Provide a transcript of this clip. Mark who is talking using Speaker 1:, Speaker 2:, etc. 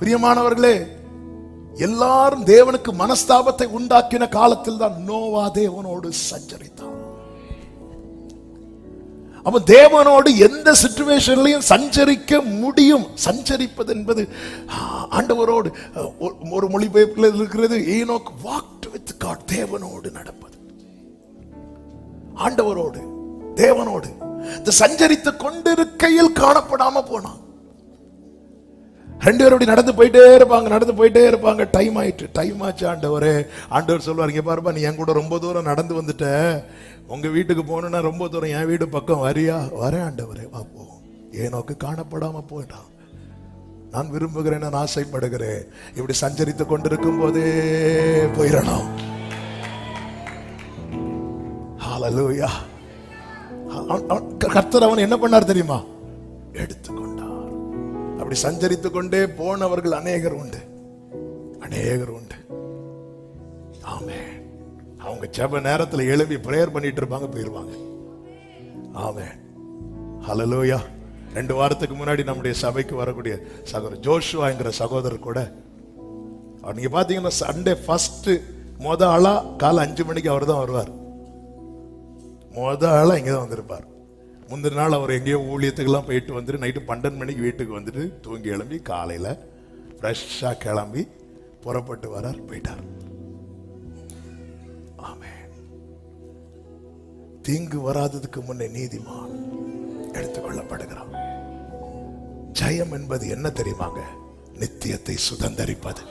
Speaker 1: பிரியமானவர்களே எல்லாரும் தேவனுக்கு மனஸ்தாபத்தை உண்டாக்கின காலத்தில் தான் நோவா தேவனோடு சஞ்சரித்தான். அப்ப தேவனோடு எந்த சுச்சுவேஷன்லையும் சஞ்சரிக்க முடியும். சஞ்சரிப்பது என்பது ஆண்டவரோடு ஒரு- மொழிபெயர்ப்பில் இருக்கிறது. ஈனோக் வாக்ட் வித் காட் தேவனோடு நடப்பது. ஆண்டவரோடு தேவனோடு இந்த சஞ்சரித்து கொண்டிருக்கையில் காணப்படாம போனான். ரெண்டு பேரும் இப்படி நடந்து போயிட்டே இருப்பாங்க நடந்து போயிட்டே இருப்பாங்க. டைம் ஆயிட்டு டைம் ஆச்சு ஆண்டவர். ஆண்டவர் சொல்லுவார் இங்கே பாருப்பா நீ என் கூட ரொம்ப தூரம் நடந்து வந்துட்ட. உங்கள் வீட்டுக்கு போகணும்னா ரொம்ப தூரம் என் வீடு பக்கம் வரியா? வரேன் ஆண்டவரே வா போவோம் ஏனோக்கு காணப்படாமல் போயிட்டான் நான் விரும்புகிறேன் நான் ஆசைப்படுகிறேன். இப்படி சஞ்சரித்து கொண்டிருக்கும் போதே போயிடணும் அவன்- கர்த்தர் அவன் என்ன பண்ணார் தெரியுமா? எடுத்து அப்படி சஞ்சரித்துக் கொண்டே போனவர்கள் அநேகர் உண்டு. அநேகர் உண்டு. ஆமே அவங்க செவ நேரத்தில் எழுப்பி பிரேயர் பண்ணிட்டு இருப்பாங்க போயிருவாங்க. ஆமே ஹலலோயா ரெண்டு வாரத்துக்கு முன்னாடி நம்முடைய சபைக்கு வரக்கூடிய சகோதரர் ஜோஷுவாங்கிற சகோதரர் கூட அவர் நீங்க பாத்தீங்கன்னா சண்டே ஃபர்ஸ்ட் மொத ஆளா காலை அஞ்சு மணிக்கு அவர் தான் வருவார். மொத ஆளா இங்கே தான் வந்திருப்பார். முந்தின நாள் அவர் எங்கேயோ ஊழியத்துக்கெல்லாம் போயிட்டு வந்துட்டு நைட்டு பன்னெண்டு மணிக்கு வீட்டுக்கு வந்துட்டு தூங்கி எழும்பி காலையில ஃப்ரெஷ்ஷாக கிளம்பி புறப்பட்டு வரார் போயிட்டார். ஆமே தீங்கு வராததுக்கு முன்னே நீதிமான் எடுத்துக்கொள்ளப்படுகிறான் ஜெயம் என்பது என்ன தெரியுமாங்க? நித்தியத்தை சுதந்தரிப்பது.